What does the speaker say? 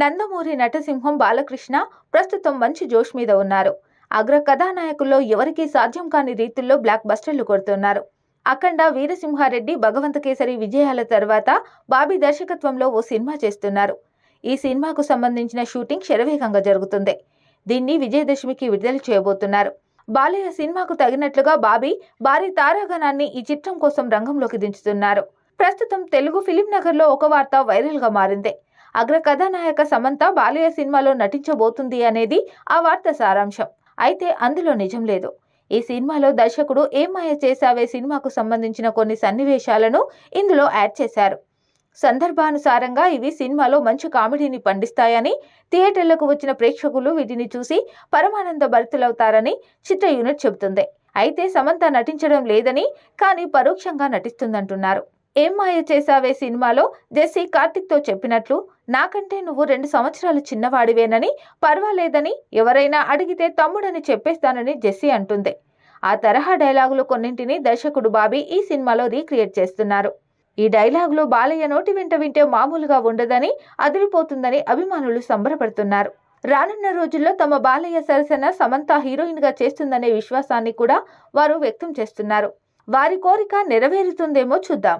నందమూరి నటసింహం బాలకృష్ణ ప్రస్తుతం మంచి జోష్ మీద ఉన్నారు. అగ్ర కథానాయకుల్లో ఎవరికీ సాధ్యం కాని రీతుల్లో బ్లాక్ బస్టర్లు కొడుతున్నారు. అఖండ వీరసింహారెడ్డి భగవంత కేసరి విజయాల తర్వాత బాబీ దర్శకత్వంలో ఓ సినిమా చేస్తున్నారు. ఈ సినిమాకు సంబంధించిన షూటింగ్ శరవేగంగా జరుగుతుంది. దీన్ని విజయదశమికి విడుదల చేయబోతున్నారు. బాలయ్య సినిమాకు తగినట్లుగా బాబీ భారీ తారాగణాన్ని ఈ చిత్రం కోసం రంగంలోకి దించుతున్నారు. ప్రస్తుతం తెలుగు ఫిలిం నగర్లో ఒక వార్త వైరల్గా మారింది. అగ్ర కథానాయక సమంత బాలయ్య సినిమాలో నటించబోతుంది అనేది ఆ వార్త సారాంశం. అయితే అందులో నిజం లేదు. ఈ సినిమాలో దర్శకుడు ఏం మాయ చేశావే సినిమాకు సంబంధించిన కొన్ని సన్నివేశాలను ఇందులో యాడ్ చేశారు. సందర్భానుసారంగా ఇవి సినిమాలో మంచి కామెడీని పండిస్తాయని థియేటర్లకు వచ్చిన ప్రేక్షకులు వీటిని చూసి పరమానంద భరితులవుతారని చిత్ర యూనిట్ చెబుతుంది. అయితే సమంత నటించడం లేదని కానీ పరోక్షంగా నటిస్తుందంటున్నారు. ఏం మాయ చేశావే సినిమాలో? జెస్సీ కార్తిక్తో చెప్పినట్లు నాకంటే నువ్వు రెండు సంవత్సరాలు చిన్నవాడివేనని పర్వాలేదని ఎవరైనా అడిగితే తమ్ముడని చెప్పేస్తానని జెస్సీ అంటుంది. ఆ తరహా డైలాగులు కొన్నింటిని దర్శకుడు బాబీ ఈ సినిమాలో రీక్రియేట్ చేస్తున్నారు. ఈ డైలాగులు బాలయ్య నోటి వెంట వింటే మామూలుగా ఉండదని అదిరిపోతుందని అభిమానులు సంబరపడుతున్నారు. రానున్న రోజుల్లో తమ బాలయ్య సరసన సమంత హీరోయిన్గా చేస్తుందనే విశ్వాసాన్ని కూడా వారు వ్యక్తం చేస్తున్నారు. వారి కోరిక నెరవేరుతుందేమో చూద్దాం.